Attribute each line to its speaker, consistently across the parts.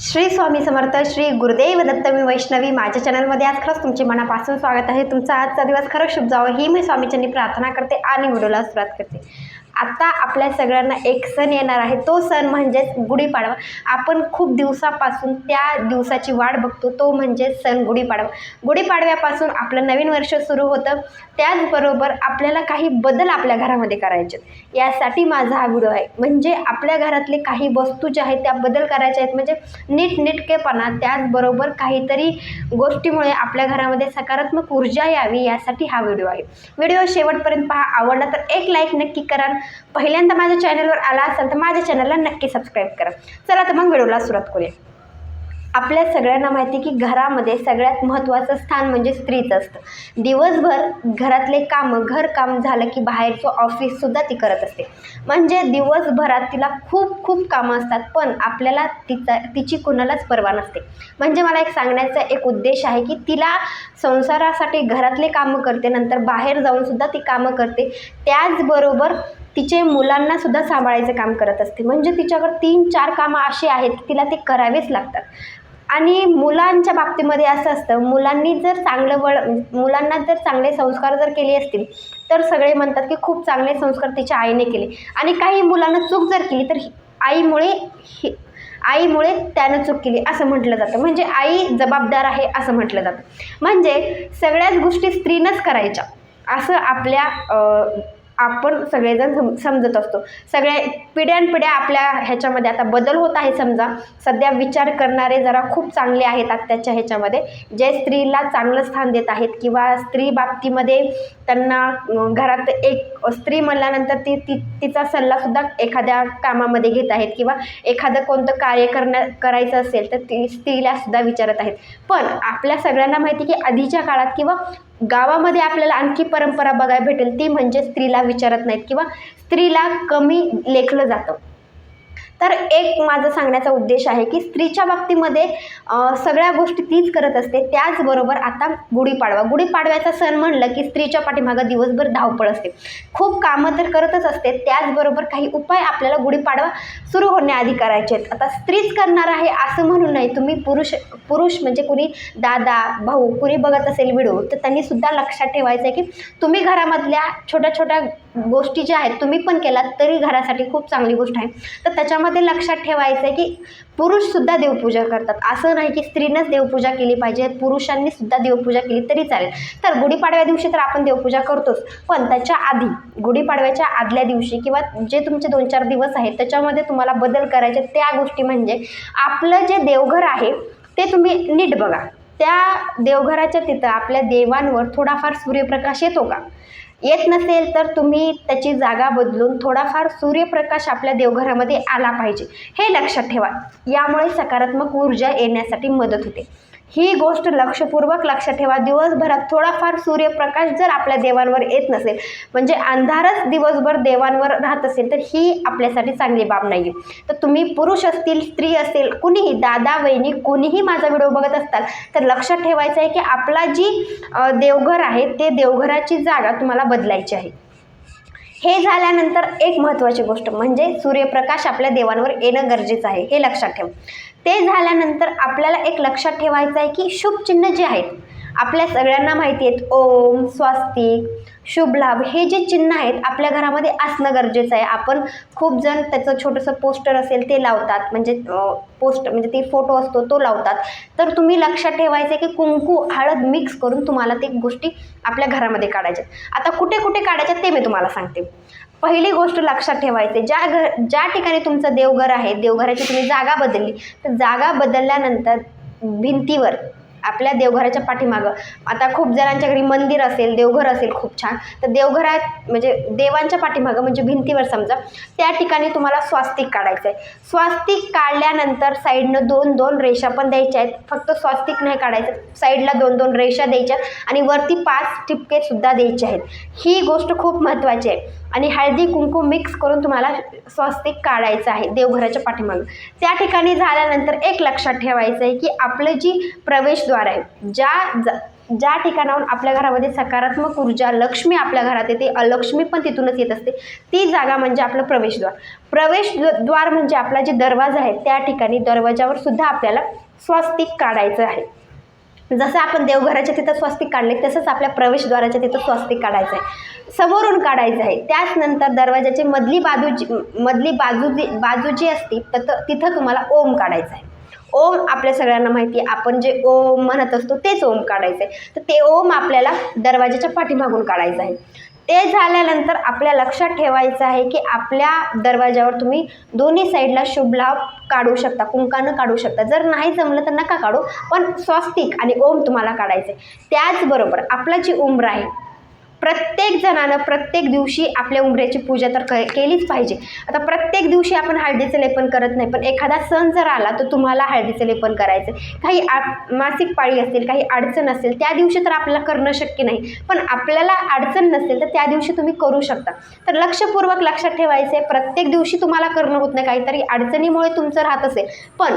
Speaker 1: श्री स्वामी समर्थ श्री गुरुदेव दत्त मी वैष्णवी. माझ्या चॅनलमध्ये आज खरंच तुमचे मनापासून स्वागत आहे. तुमचा आजचा दिवस खरंच शुभ जावं. ही मी स्वामीच्यांनी प्रार्थना करते आणि व्हिडिओला सुरुवात करते. आता आपल्या सगळ्यांना एक सण येणार आहे. तो सण म्हणजेच गुढीपाडवा. आपण खूप दिवसापासून त्या दिवसाची वाट बघतो. तो म्हणजे सण गुढीपाडवा. गुढीपाडव्यापासून आपलं नवीन वर्ष सुरू होतं. त्याचबरोबर आपल्याला काही बदल आपल्या घरामध्ये करायचे आहेत. यासाठी माझा हा व्हिडिओ आहे. म्हणजे आपल्या घरातले काही वस्तू ज्या आहेत त्या बदल करायच्या आहेत. म्हणजे नीटनेटकेपणा त्याचबरोबर काहीतरी गोष्टीमुळे आपल्या घरामध्ये सकारात्मक ऊर्जा यावी यासाठी हा व्हिडिओ आहे. व्हिडिओ शेवटपर्यंत पहा. आवडला तर एक लाईक नक्की करा. पहिल्यांदा माझ्या चॅनलवर आला असाल तर माझ्या चॅनलला नक्की सबस्क्राईब करा. चला तर मग व्हिडिओला सुरुवात करूया. आपल्या सगळ्यांना माहिती आहे की घरामध्ये सगळ्यात महत्त्वाचं स्थान म्हणजे स्त्रीचं असतं. दिवसभर घरातले कामं घरकाम झालं की बाहेरचं ऑफिससुद्धा ती करत असते. म्हणजे दिवसभरात तिला खूप खूप कामं असतात पण आपल्याला तिचा तिची कुणालाच पर्वा नसते. म्हणजे मला एक सांगण्याचा एक उद्देश आहे की तिला संसारासाठी घरातले कामं करते नंतर बाहेर जाऊनसुद्धा ती कामं करते. त्याचबरोबर तिचे मुलांना सुद्धा सांभाळायचं काम करत असते. म्हणजे तिच्यावर तीन चार कामं अशी आहेत की तिला ते करावेच लागतात. आणि मुलांच्या बाबतीमध्ये असं असतं मुलांनी जर चांगलं वळ म्हणजे मुलांना जर चांगले संस्कार जर केले असतील तर सगळे म्हणतात की खूप चांगले संस्कार तिच्या आईने केले. आणि काही मुलांना चूक जर केली तर आईमुळे ही आईमुळे त्यानं चूक केली असं म्हटलं जातं. म्हणजे आई जबाबदार आहे असं म्हटलं जातं. म्हणजे सगळ्याच गोष्टी स्त्रीनंच करायच्या. असं आपल्या आपण सगळेजण सम समजत असतो. सगळे पिढ्यानपिढ्या आपल्या ह्याच्यामध्ये आता बदल होत आहे समजा. सध्या विचार करणारे जरा खूप चांगले आहेत आत्ताच्या ह्याच्यामध्ये. जे स्त्रीला चांगलं स्थान देत आहेत किंवा स्त्री बाबतीमध्ये त्यांना घरात एक स्त्री म्हणल्यानंतर ती ती तिचा सल्लासुद्धा एखाद्या कामामध्ये घेत आहेत किंवा एखादं कोणतं कार्य करण्या करायचं असेल तर ती स्त्रीलासुद्धा विचारत आहेत. पण आपल्या सगळ्यांना माहिती की आधीच्या काळात किंवा गावामध्ये आपल्याला आणखी परंपरा बघायला भेटेल ती म्हणजे स्त्रीला विचारत नाहीत किंवा स्त्रीला कमी लेखलं जातं. तर एक माझं सांगण्याचा उद्देश आहे की स्त्रीच्या बाबतीमध्ये सगळ्या गोष्टी तीच करत असते. त्याचबरोबर आता गुढीपाडवा. गुढीपाडव्याचा सण म्हणलं की स्त्रीच्या पाठीमागं दिवसभर धावपळ असते. खूप कामं तर करतच असते. त्याचबरोबर काही उपाय आपल्याला गुढीपाडवा सुरू होण्याआधी करायचे आहेत. आता स्त्रीच करणार आहे असं म्हणून नाही. तुम्ही पुरुष पुरुष म्हणजे कुणी दादा भाऊ कुणी बघत असेल व्हिडिओ तर त्यांनीसुद्धा लक्षात ठेवायचं आहे की तुम्ही घरामधल्या छोट्या छोट्या गोष्टी ज्या आहेत तुम्ही पण केलात तरी घरासाठी खूप चांगली गोष्ट आहे. तर त्याच्यामध्ये लक्षात ठेवायचं आहे की पुरुषसुद्धा देवपूजा करतात. असं नाही की स्त्रीनंच देवपूजा केली पाहिजे पुरुषांनी सुद्धा देवपूजा केली तरी चालेल. तर गुढीपाडव्या दिवशी तर आपण देवपूजा करतोच. पण त्याच्या आधी गुढीपाडव्याच्या आदल्या दिवशी किंवा जे तुमचे दोन चार दिवस आहेत त्याच्यामध्ये तुम्हाला बदल करायचे त्या गोष्टी म्हणजे आपलं जे देवघर आहे ते तुम्ही नीट बघा. त्या देवघराच्या तिथं आपल्या देवांवर थोडाफार सूर्यप्रकाश येतो का? येत नसेल तर तुम्ही त्याची जागा बदलून थोडाफार सूर्यप्रकाश आपल्या देवघरामध्ये आला पाहिजे. हे लक्षात ठेवा. यामुळे सकारात्मक ऊर्जा येण्यासाठी मदत होते. ही गोष्ट लक्षपूर्वक लक्षात ठेवा. दिवसभरात थोडाफार सूर्यप्रकाश जर आपल्या देवांवर येत नसेल म्हणजे अंधारच दिवसभर देवांवर राहत असेल तर ही आपल्यासाठी चांगली बाब नाही आहे तर तुम्ही पुरुष असतील स्त्री असेल कुणीही दादा वहिनी कोणीही माझा व्हिडिओ बघत असताल तर लक्षात ठेवायचं आहे की आपला जी देवघर आहे ते देवघराची जागा तुम्हाला बदलायची आहे. हे झाल्यानंतर एक महत्त्वाची गोष्ट म्हणजे सूर्यप्रकाश आपल्या देवांवर येणं गरजेचं आहे हे लक्षात ठेव. ते झाल्यानंतर आपल्याला एक लक्षात ठेवायचं आहे की शुभचिन्ह जे आहेत आपल्या सगळ्यांना माहिती आहेत. ओम स्वास्तिक शुभ लाभ हे जे चिन्ह आहेत आपल्या घरामध्ये असणं गरजेचं आहे. आपण खूप जण त्याचं छोटंसं पोस्टर असेल ते लावतात. म्हणजे पोस्ट म्हणजे ते फोटो असतो तो लावतात. तर तुम्ही लक्षात ठेवायचं आहे की कुंकू हळद मिक्स करून तुम्हाला ते गोष्टी आपल्या घरामध्ये काढायच्यात आता कुठे कुठे काढायच्यात ते मी तुम्हाला सांगते. पहिली गोष्ट लक्षात ठेवायचे ज्या घर ज्या ठिकाणी तुमचं देवघर आहे देवघराची तुम्ही जागा बदलली तर जागा बदलल्यानंतर भिंतीवर आपल्या देवघराच्या पाठीमागं. आता खूप जणांच्या घरी मंदिर असेल देवघर असेल खूप छान. तर देवघरात म्हणजे देवांच्या पाठीमागं म्हणजे भिंतीवर समजा त्या ठिकाणी तुम्हाला स्वास्तिक काढायचं आहे स्वास्तिक काढल्यानंतर साईडनं दोन दोन रेषा पण द्यायच्या आहेत. फक्त स्वास्तिक नाही काढायचं साईडला दोन दोन रेषा द्यायच्या आणि वरती पाच टिपकेसुद्धा द्यायचे आहेत. ही गोष्ट खूप महत्त्वाची आहे. आणि हळदी कुंकू मिक्स करून तुम्हाला स्वस्तिक काढायचं आहे देवघराच्या पाठीमागं. त्या ठिकाणी झाल्यानंतर एक लक्षात ठेवायचं आहे की आपलं जी प्रवेशद्वार आहे ज्या ज- ज्या ठिकाणाहून आपल्या घरामध्ये सकारात्मक ऊर्जा लक्ष्मी आपल्या घरात येते अलक्ष्मी पण तिथूनच येत असते ती जागा म्हणजे आपलं प्रवेशद्वार. प्रवेशद्वार म्हणजे आपला जे दरवाजा आहे त्या ठिकाणी दरवाजावर सुद्धा आपल्याला स्वस्तिक काढायचं आहे. जसं आपण देवघराच्या तिथं स्वस्तिक काढले तसंच आपल्या प्रवेशद्वाराच्या तिथं स्वस्तिक काढायचं आहे. समोरून काढायचं आहे. त्याच नंतर दरवाजाची मधली बाजू जी मधली बाजू जी बाजू जी असते तर तिथं तुम्हाला ओम काढायचं आहे. ओम आपल्या सगळ्यांना माहिती आहे. आपण जे ओम म्हणत असतो तेच ओम काढायचं आहे. तर ते ओम आपल्याला दरवाजाच्या पाठीमागून काढायचं आहे. ते झाल्यानंतर आपल्या लक्षात ठेवायचं आहे की आपल्या दरवाजावर तुम्ही दोन्ही साईडला शुभ लाभ काढू शकता कुंकानं काढू शकता. जर नाही जमलं तर नका काढू पण स्वस्तिक आणि ओम तुम्हाला काढायचं आहे त्याचबरोबर आपला जी उंबर आहे प्रत्येक जणानं प्रत्येक दिवशी आपल्या उंबऱ्याची पूजा तर क केलीच पाहिजे. आता प्रत्येक दिवशी आपण हळदीचं लेपन करत नाही पण एखादा सण जर आला तर तुम्हाला हळदीचं लेपन करायचं आहे. काही आ मासिक पाळी असेल काही अडचण असेल त्या दिवशी तर आपल्याला करणं शक्य नाही. पण आपल्याला अडचण नसेल तर त्या दिवशी तुम्ही करू शकता. तर लक्षपूर्वक लक्षात ठेवायचं आहे प्रत्येक दिवशी तुम्हाला करणं होत नाही काहीतरी अडचणीमुळे तुमचं राहत असेल. पण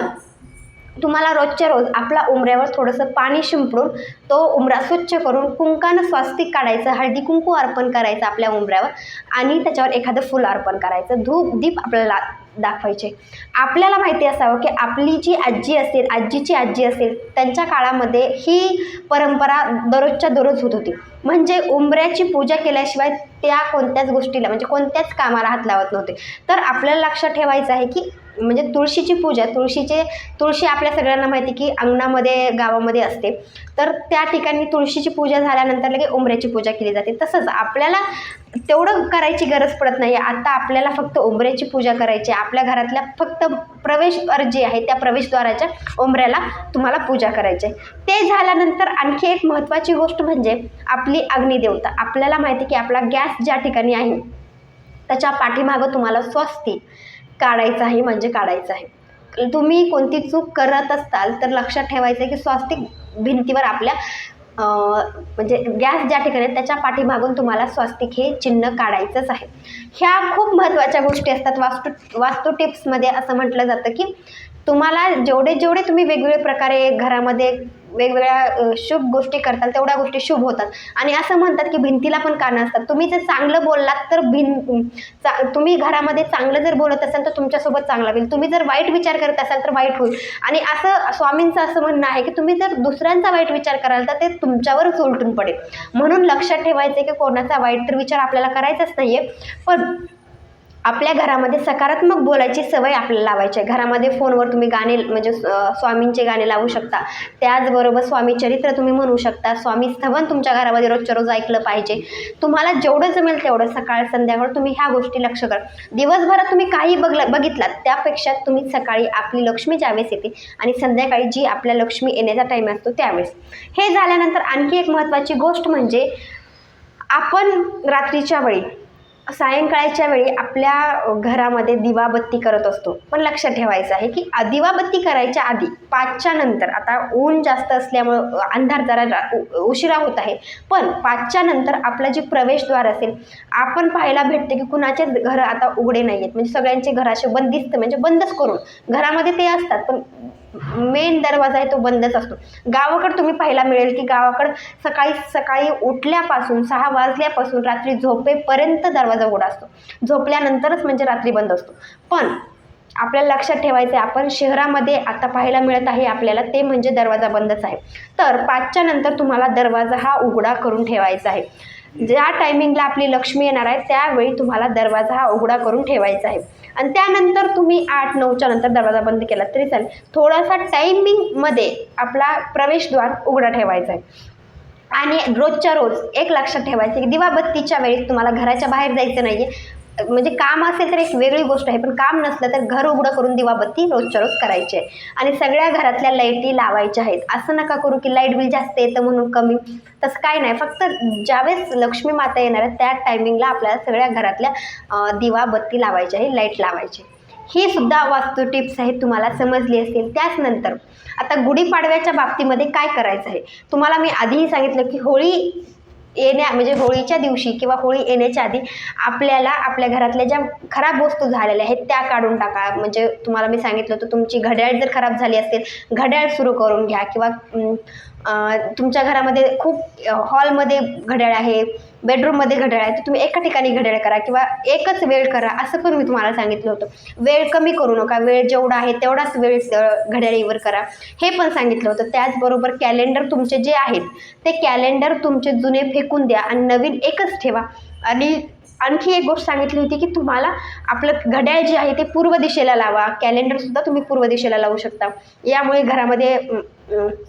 Speaker 1: तुम्हाला रोजच्या रोज आपला उमऱ्यावर थोडंसं पाणी शिंपडून तो उमरा स्वच्छ करून कुंकानं स्वास्तिक काढायचं हळदी कुंकू अर्पण करायचं आपल्या उमऱ्यावर आणि त्याच्यावर एखादं फुल अर्पण करायचं. धूप दीप आपल्याला दाखवायचे. आपल्याला माहिती असावं की आपली जी आजी असेल आजीची आजी असेल त्यांच्या काळामध्ये ही परंपरा दररोजच्या दररोज होत होती. म्हणजे उंबऱ्याची पूजा केल्याशिवाय त्या कोणत्याच गोष्टीला म्हणजे कोणत्याच कामाला हात लावत नव्हते. तर आपल्याला लक्षात ठेवायचं आहे की म्हणजे तुळशीची पूजा तुळशीचे तुळशी आपल्या सगळ्यांना माहिती की अंगणामध्ये गावामध्ये असते. तर त्या ठिकाणी तुळशीची पूजा झाल्यानंतर लगे उंबऱ्याची पूजा केली जाते. तसंच आपल्याला तेवढं करायची गरज पडत नाही आता आपल्याला फक्त उंबऱ्याची पूजा करायची आहे. आपल्या घरातल्या फक्त प्रवेशद्वार जे आहे त्या प्रवेशद्वाराच्या उंबऱ्याला तुम्हाला पूजा करायची आहे. ते झाल्यानंतर आणखी एक महत्त्वाची गोष्ट म्हणजे आपली अग्निदेवता. आपल्याला माहिती की आपला गॅस ज्या ठिकाणी आहे त्याच्या पाठीमागं तुम्हाला स्वस्तिक काढायचं आहे म्हणजे काढायचं आहे. तुम्ही कोणती चूक करत असाल तर लक्षात ठेवायचं आहे की स्वास्तिक भिंतीवर आपल्या म्हणजे गॅस ज्या ठिकाणी त्याच्या पाठीमागून तुम्हाला स्वास्तिक हे चिन्ह काढायचंच आहे. ह्या खूप महत्त्वाच्या गोष्टी असतात. वास्तू वास्तू टिप्समध्ये असं म्हटलं जातं की तुम्हाला जेवढे जेवढे तुम्ही वेगवेगळे प्रकारे घरामध्ये वेगवेगळ्या शुभ गोष्टी करताल तेवढ्या गोष्टी शुभ होतात. आणि असं म्हणतात की भिंतीला पण कानं असतात. तुम्ही जर चांगलं बोललात तर भिं चा तुम्ही घरामध्ये चांगलं जर बोलत असाल तर तुमच्यासोबत चांगलं होईल. तुम्ही जर वाईट विचार करत असाल तर वाईट होईल. आणि असं स्वामींचं असं म्हणणं आहे की तुम्ही जर दुसऱ्यांचा वाईट विचार कराल तर ते तुमच्यावरच उलटून पडेल. म्हणून लक्षात ठेवायचं आहे की कोणाचा वाईट तर विचार आपल्याला करायचाच नाही आहे पण आपल्या घरामध्ये सकारात्मक बोलायची सवय आपल्याला लावायची आहे. घरामध्ये फोनवर तुम्ही गाणे म्हणजे स्वामींचे गाणे लावू शकता. त्याचबरोबर स्वामी चरित्र तुम्ही म्हणू शकता. स्वामी स्थवन तुमच्या घरामध्ये रोजच्या रोज ऐकलं पाहिजे. तुम्हाला जेवढं जमेल तेवढं सकाळ संध्याकाळ तुम्ही ह्या गोष्टी लक्ष करा. दिवसभरात तुम्ही काही बघलं बघितलात त्यापेक्षा तुम्ही सकाळी आपली लक्ष्मी ज्यावेळेस येते आणि संध्याकाळी जी आपल्या लक्ष्मी येण्याचा टाईम असतो त्यावेळेस. हे झाल्यानंतर आणखी एक महत्त्वाची गोष्ट म्हणजे आपण रात्रीच्या वेळी सायंकाळच्या वेळी आपल्या घरामध्ये दिवाबत्ती करत असतो. पण लक्षात ठेवायचं आहे की दिवाबत्ती करायच्या आधी पाचच्या नंतर आता ऊन जास्त असल्यामुळं अंधार जरा रा- उशिरा होत आहे. पण पाचच्या नंतर आपला जे प्रवेशद्वार असेल आपण पाहायला भेटते की कुणाचेच घरं आता उघडे नाही आहेत म्हणजे सगळ्यांचे घर असे बंदिस्त म्हणजे बंदच करून. घरामध्ये ते असतात पण मेन दरवाजा आहे तो बंदच असतो. गावाकडं तुम्ही पाहायला मिळेल की गावाकडं सकाळी सकाळी उठल्यापासून सहा वाजल्यापासून रात्री झोपेपर्यंत दरवाजा उघडा असतो. झोपल्यानंतरच म्हणजे रात्री बंद असतो. पण आपल्याला लक्षात ठेवायचं आहे आपण शहरामध्ये आता पाहायला मिळत आहे आपल्याला ते म्हणजे दरवाजा बंदच आहे. तर पाचच्या नंतर तुम्हाला दरवाजा हा उघडा करून ठेवायचा आहे. ज्या टायमिंगला आपली लक्ष्मी येणार आहे त्यावेळी तुम्हाला दरवाजा हा उघडा करून ठेवायचा आहे. आणि त्यानंतर तुम्ही आठ नऊच्या नंतर दरवाजा बंद केला तरी चालेल. थोडासा टायमिंगमध्ये आपला प्रवेशद्वार उघडा ठेवायचा आहे. आणि रोजच्या रोज एक लक्षात ठेवायचं की दिवाबत्तीच्या वेळेस तुम्हाला घराच्या बाहेर जायचं नाही आहे म्हणजे काम असेल तर एक वेगळी गोष्ट आहे पण काम नसलं तर घर उघडं करून दिवाबत्ती रोजच्या रोज करायची. आहे आणि सगळ्या घरातल्या लाईटी लावायच्या आहेत. असं नका करू की लाइट बिल जास्त येतं म्हणून कमी. तसं काय नाही. फक्त ज्यावेळेस लक्ष्मी माता येणार आहे त्या टायमिंगला आपल्याला सगळ्या घरातल्या दिवाबत्ती लावायची आहे लाइट लावायची. ही सुद्धा वास्तू टिप्स आहेत तुम्हाला समजली असतील त्याच नंतर आता गुढीपाडव्याच्या बाबतीमध्ये काय करायचं आहे? तुम्हाला मी आधीही सांगितलं की होळी येण्या म्हणजे होळीच्या दिवशी किंवा होळी येण्याच्या आधी आपल्याला आपल्या घरातल्या ज्या खराब वस्तू झालेल्या आहेत त्या काढून टाका. म्हणजे तुम्हाला मी सांगितलं होतं तुमची घड्याळ जर खराब झाली असेल घड्याळ सुरू करून घ्या. किंवा तुमच्या घरामध्ये खूप हॉलमध्ये घड्याळ आहे बेडरूममध्ये घड्याळ आहे तर तुम्ही एका ठिकाणी घड्याळ करा किंवा एकच वेळ करा असं पण मी तुम्हाला सांगितलं होतं. वेळ कमी करू नका वेळ जेवढा आहे तेवढाच वेळ घड्याळीवर करा. हे पण सांगितलं होतं. त्याचबरोबर कॅलेंडर तुमचे जे आहेत ते कॅलेंडर तुमचे जुने फेकून द्या आणि नवीन एकच ठेवा. आणि आणखी एक गोष्ट सांगितली होती की तुम्हाला आपलं घड्याळ जे आहे ते पूर्व दिशेला लावा. कॅलेंडरसुद्धा तुम्ही पूर्व दिशेला लावू शकता. यामुळे घरामध्ये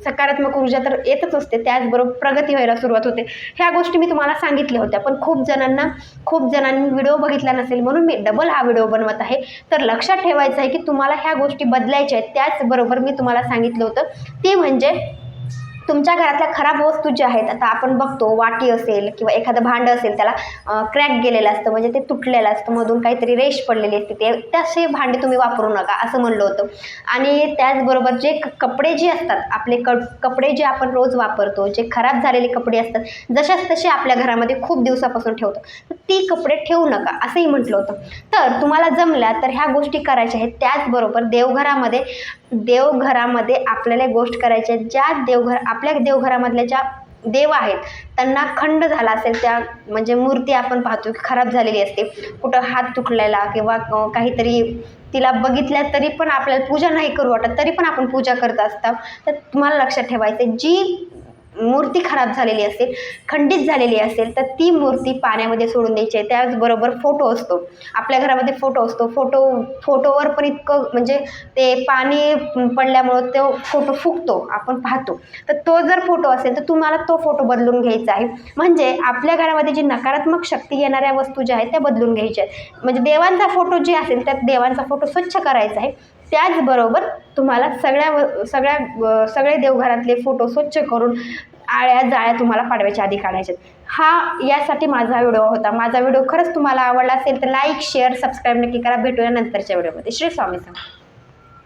Speaker 1: सकारात्मक ऊर्जा तर येतच असते. त्याचबरोबर प्रगती व्हायला सुरुवात होते. ह्या गोष्टी मी तुम्हाला सांगितल्या होत्या. पण खूप जणांना खूप जणांनी व्हिडिओ बघितला नसेल म्हणून मी डबल हा व्हिडिओ बनवत आहे. तर लक्षात ठेवायचं आहे की तुम्हाला ह्या गोष्टी बदलायच्या आहेत. त्याचबरोबर मी तुम्हाला सांगितलं होतं. ते म्हणजे तुमच्या घरातल्या खराब वस्तू ज्या आहेत आता आपण बघतो वाटी असेल किंवा एखादं भांडं असेल त्याला क्रॅक गेलेलं असतं म्हणजे ते तुटलेलं असतं मधून काहीतरी रेश पडलेली असते ते तसे भांडे तुम्ही वापरू नका असं म्हणलं होतं. आणि त्याचबरोबर जे क- कपडे जे असतात आपले क कपडे जे आपण रोज वापरतो जे खराब झालेले कपडे असतात जशाच तसे आपल्या घरामध्ये खूप दिवसापासून ठेवतो. तर ती कपडे ठेवू नका असंही म्हटलं होतं. तर तुम्हाला जमल्या तर ह्या गोष्टी करायच्या आहेत. त्याचबरोबर देवघरामध्ये देवघरामध्ये आपल्याला एक गोष्ट करायची आहे. ज्या देवघर आपल्या देवघरामधल्या ज्या देव आहेत त्यांना खंड झाला असेल त्या म्हणजे मूर्ती आपण पाहतो की खराब झालेली असते. कुठं हात तुटलेला किंवा काहीतरी तिला बघितल्या तरी पण आपल्याला पूजा नाही करू वाटत तरी पण आपण पूजा करत असतात तर तुम्हाला लक्षात ठेवायचं आहे, जी मूर्ती खराब झालेली असेल खंडित झालेली असेल तर ती मूर्ती पाण्यामध्ये सोडून द्यायची आहे. त्याचबरोबर फोटो असतो. आपल्या घरामध्ये फोटो असतो. फोटो फोटोवर पण इतकं म्हणजे ते पाणी पडल्यामुळं तो फोटो फुगतो आपण पाहतो. तर तो जर फोटो असेल तर तुम्हाला तो फोटो बदलून घ्यायचा आहे. म्हणजे आपल्या घरामध्ये जी नकारात्मक शक्ती येणाऱ्या वस्तू ज्या आहेत त्या बदलून घ्यायच्या आहेत. म्हणजे देवांचा फोटो जे असेल त्यात देवांचा फोटो स्वच्छ करायचा आहे. त्याचबरोबर तुम्हाला सगळ्या व- सगळ्या सगळे देवघरातले फोटो स्वच्छ करून आळ्या जाळ्या तुम्हाला पाडव्याच्या आधी काढायच्या आहेत. हा यासाठी माझा व्हिडिओ होता माझा व्हिडिओ खरंच तुम्हाला आवडला असेल तर लाईक शेअर सबस्क्राईब नक्की करा भेटूया नंतरच्या व्हिडिओमध्ये श्री स्वामी समर्थ.